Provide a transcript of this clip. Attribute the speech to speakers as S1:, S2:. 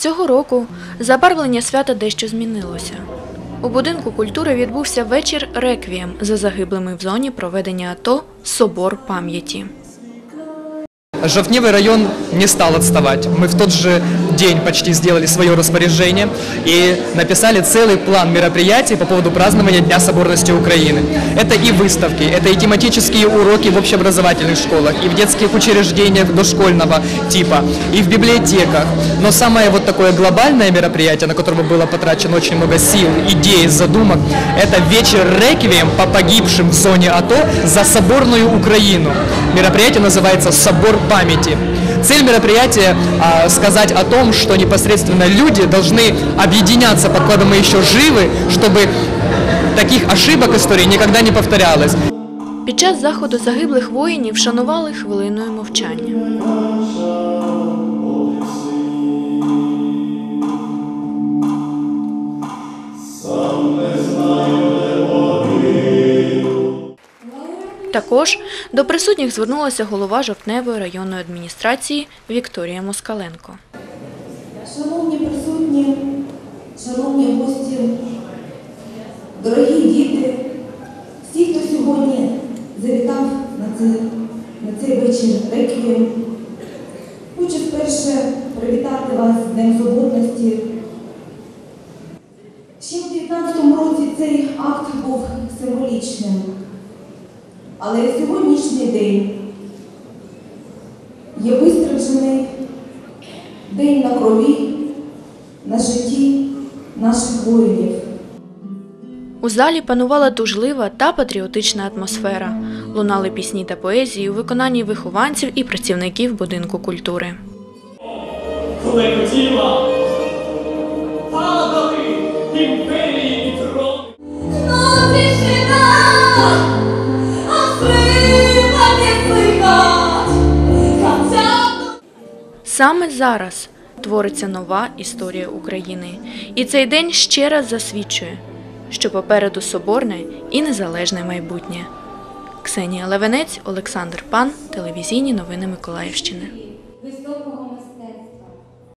S1: Цього року забарвлення свята дещо змінилося. У будинку культури відбувся вечір реквієм за загиблими в зоні проведення АТО Собор пам'яті.
S2: Жовтневый район не стал отставать. Мы в тот же день почти сделали свое распоряжение и написали целый план мероприятий по поводу празднования Дня соборности Украины. Это и выставки, это и тематические уроки в общеобразовательных школах, и в детских учреждениях дошкольного типа, и в библиотеках. Но самое вот такое глобальное мероприятие, на которое было потрачено очень много сил, идей, задумок, это вечер реквием по погибшим в зоне АТО за соборную Украину. Мероприятие называется «Собор памяти». Цель мероприятия а, сказать о том, что непосредственно люди должны объединяться, покуда мы еще живы, чтобы таких ошибок истории никогда не повторялось.
S1: Під час заходу загиблих воїнів вшанували хвилиною мовчання. Також до присутніх звернулася голова Жовтневої районної адміністрації Вікторія Москаленко.
S3: Шановні присутні, шановні гості, дорогі діти, всі, хто сьогодні завітав на цей, на цей вечір реквієм, хочу спершу привітати вас з Днем Соборності. Ще в 19 році цей акт був символічним, але сьогоднішній день є вистражений День на крові, на житті наших воїнів.
S1: У залі панувала тужлива та патріотична атмосфера. Лунали пісні та поезії у виконанні вихованців і працівників будинку культури.
S4: коли хотіла,
S1: Саме зараз твориться нова історія України, і цей день ще раз засвідчує, що попереду соборне і незалежне майбутнє. Ксенія Левенець, Олександр Пан, телевізійні новини Миколаївщини.